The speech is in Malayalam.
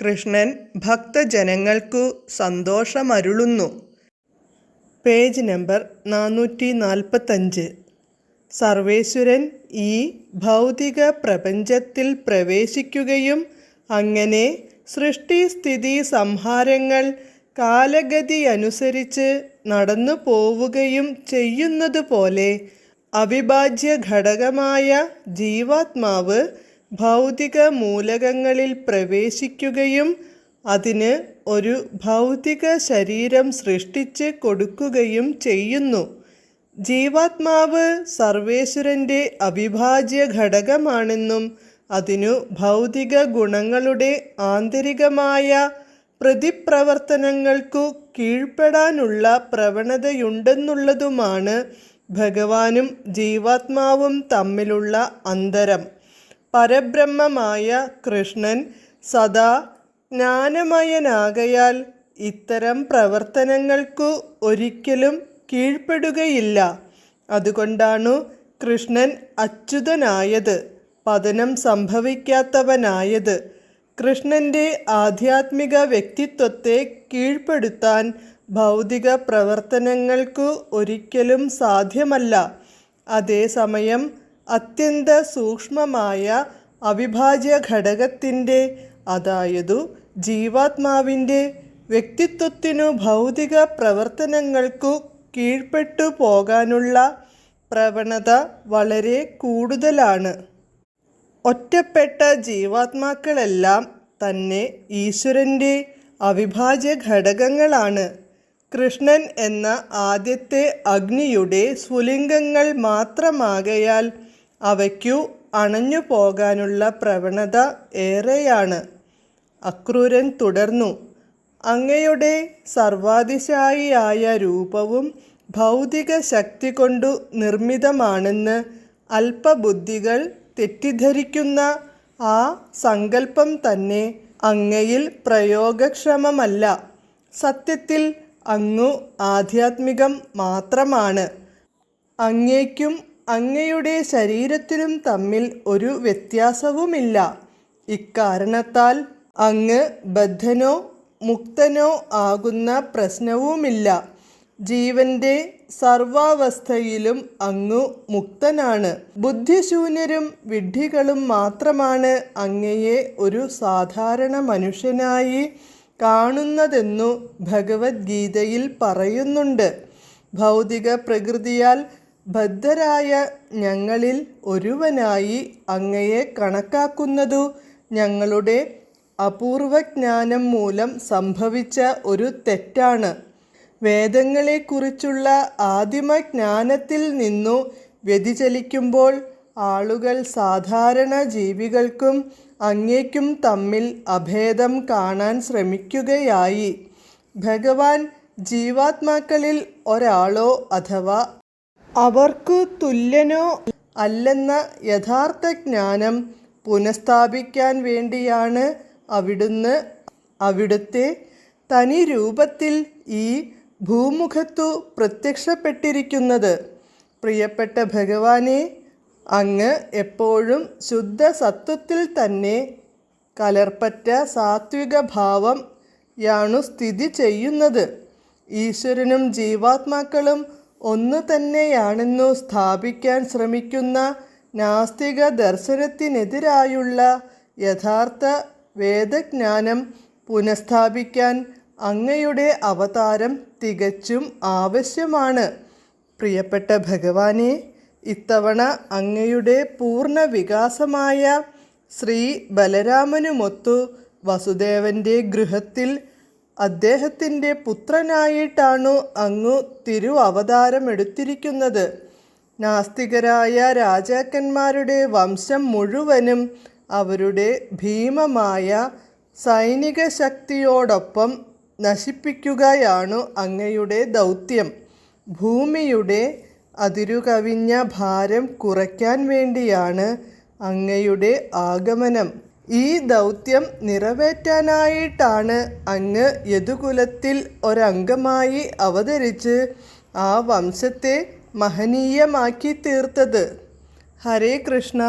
കൃഷ്ണൻ ഭക്തജനങ്ങൾക്കു സന്തോഷമരുളുന്നു. പേജ് നമ്പർ നാനൂറ്റി നാൽപ്പത്തഞ്ച് സർവേശ്വരൻ ഈ ഭൗതിക പ്രപഞ്ചത്തിൽ പ്രവേശിക്കുകയും അങ്ങനെ സൃഷ്ടിസ്ഥിതി സംഹാരങ്ങൾ കാലഗതി അനുസരിച്ച് നടന്നു പോവുകയും ചെയ്യുന്നതുപോലെ അവിഭാജ്യ ഘടകമായ ജീവാത്മാവ് ഭൗതിക മൂലകങ്ങളിൽ പ്രവേശിക്കുകയും അതിന് ഒരു ഭൗതിക ശരീരം സൃഷ്ടിച്ച് കൊടുക്കുകയും ചെയ്യുന്നു. ജീവാത്മാവ് സർവേശ്വരന്റെ അവിഭാജ്യ ഘടകമാണെന്നും അതിനു ഭൗതിക ഗുണങ്ങളുടെ ആന്തരികമായ പ്രതിപ്രവർത്തനങ്ങൾക്കു കീഴ്പ്പെടാനുള്ള പ്രവണതയുണ്ടെന്നുള്ളതുമാണ് ഭഗവാനും ജീവാത്മാവും തമ്മിലുള്ള അന്തരം. പരബ്രഹ്മമായ കൃഷ്ണൻ സദാ ജ്ഞാനമയനാകയാൽ ഇത്തരം പ്രവർത്തനങ്ങൾക്കു ഒരിക്കലും കീഴ്പ്പെടുകയില്ല. അതുകൊണ്ടാണു കൃഷ്ണൻ അച്യുതനായത് പതനം സംഭവിക്കാത്തവനായത്. കൃഷ്ണന്റെ ആധ്യാത്മിക വ്യക്തിത്വത്തെ കീഴ്പ്പെടുത്താൻ ഭൗതിക പ്രവർത്തനങ്ങൾക്കു ഒരിക്കലും സാധ്യമല്ല. അതേസമയം അത്യന്ത സൂക്ഷ്മമായ അവിഭാജ്യ ഘടകത്തിന്റെ അതായതു ജീവാത്മാവിന്റെ വ്യക്തിത്വത്തിനു ഭൗതിക പ്രവർത്തനങ്ങൾക്കു കീഴ്പ്പെട്ടു പോകാനുള്ള പ്രവണത വളരെ കൂടുതലാണ്. ഒറ്റപ്പെട്ട ജീവാത്മാക്കളെല്ലാം തന്നെ ഈശ്വരന്റെ അവിഭാജ്യ ഘടകങ്ങളാണ്. കൃഷ്ണൻ എന്ന ആദ്യത്തെ അഗ്നിയുടെ സ്ഫുലിംഗങ്ങൾ മാത്രമാകയാൽ അവയ്ക്കു അണഞ്ഞു പോകാനുള്ള പ്രവണത ഏറെയാണ്. അക്രൂരൻ തുടർന്നു. അങ്ങയുടെ സർവാതിശായിയായ രൂപവും ഭൗതിക ശക്തി കൊണ്ടു നിർമ്മിതമാണെന്ന് അല്പബുദ്ധികൾ തെറ്റിദ്ധരിക്കുന്ന ആ സങ്കല്പം തന്നെ അങ്ങയിൽ പ്രയോഗക്ഷമമല്ല. സത്യത്തിൽ അങ്ങു ആധ്യാത്മികം മാത്രമാണ്. അങ്ങേക്കും അങ്ങയുടെ ശരീരത്തിനും തമ്മിൽ ഒരു വ്യത്യാസവുമില്ല. ഇക്കാരണത്താൽ അങ്ങ് ബദ്ധനോ മുക്തനോ ആകുന്ന പ്രശ്നവുമില്ല. ജീവന്റെ സർവാവസ്ഥയിലും അങ്ങു മുക്തനാണ്. ബുദ്ധിശൂന്യരും വിഡ്ഢികളും മാത്രമാണ് അങ്ങയെ ഒരു സാധാരണ മനുഷ്യനായി കാണുന്നതെന്നു ഭഗവത്ഗീതയിൽ പറയുന്നുണ്ട്. ഭൗതിക പ്രകൃതിയാൽ ബദ്ധരായ ഞങ്ങളിൽ ഒരുവനായി അങ്ങയെ കണക്കാക്കുന്നതു ഞങ്ങളുടെ അപൂർവജ്ഞാനം മൂലം സംഭവിച്ച ഒരു തെറ്റാണ്. വേദങ്ങളെക്കുറിച്ചുള്ള ആദിമ ജ്ഞാനത്തിൽ നിന്നു വ്യതിചലിക്കുമ്പോൾ ആളുകൾ സാധാരണ ജീവികൾക്കും അങ്ങേക്കും തമ്മിൽ അഭേദം കാണാൻ ശ്രമിക്കുകയായി. ഭഗവാൻ ജീവാത്മാക്കളിൽ ഒരാളോ അഥവാ അവർക്കു തുല്യനോ അല്ലെന്ന യഥാർത്ഥ ജ്ഞാനം പുനഃസ്ഥാപിക്കാൻ വേണ്ടിയാണ് അവിടുന്ന് അവിടുത്തെ തനി രൂപത്തിൽ ഈ ഭൂമുഖത്തു പ്രത്യക്ഷപ്പെട്ടിരിക്കുന്നത്. പ്രിയപ്പെട്ട ഭഗവാനെ അങ്ങ് എപ്പോഴും ശുദ്ധ സത്വത്തിൽ തന്നെ കലർപ്പറ്റ സാത്വിക ഭാവം യാണു സ്ഥിതി ചെയ്യുന്നത്. ഈശ്വരനും ജീവാത്മാക്കളും ഒന്നു തന്നെയാണെന്നു സ്ഥാപിക്കാൻ ശ്രമിക്കുന്ന നാസ്തിക ദർശനത്തിനെതിരായുള്ള യഥാർത്ഥ വേദജ്ഞാനം പുനഃസ്ഥാപിക്കാൻ അങ്ങയുടെ അവതാരം തികച്ചും ആവശ്യമാണ്. പ്രിയപ്പെട്ട ഭഗവാനെ ഇത്തവണ അങ്ങയുടെ പൂർണ വികാസമായ ശ്രീ ബലരാമനുമൊത്തു വസുദേവന്റെ ഗൃഹത്തിൽ അദ്ദേഹത്തിന്റെ പുത്രനായിട്ടാണു അങ്ങു തിരു അവതാരമെടുത്തിരിക്കുന്നത് നാസ്തികരായ രാജാക്കന്മാരുടെ വംശം മുഴുവനും അവരുടെ ഭീമമായ സൈനിക ശക്തിയോടൊപ്പം നശിപ്പിക്കുകയാണു അങ്ങയുടെ ദൗത്യം. ഭൂമിയുടെ അതിരുകവിഞ്ഞ ഭാരം കുറയ്ക്കാൻ വേണ്ടിയാണ് അങ്ങയുടെ ആഗമനം. ഈ ദൗത്യം നിറവേറ്റാനായിട്ടാണ് അങ്ങ് യദുകുലത്തിൽ ഒരംഗമായി അവതരിച്ച് ആ വംശത്തെ മഹനീയമാക്കി തീർത്തത് ഹരേ കൃഷ്ണ.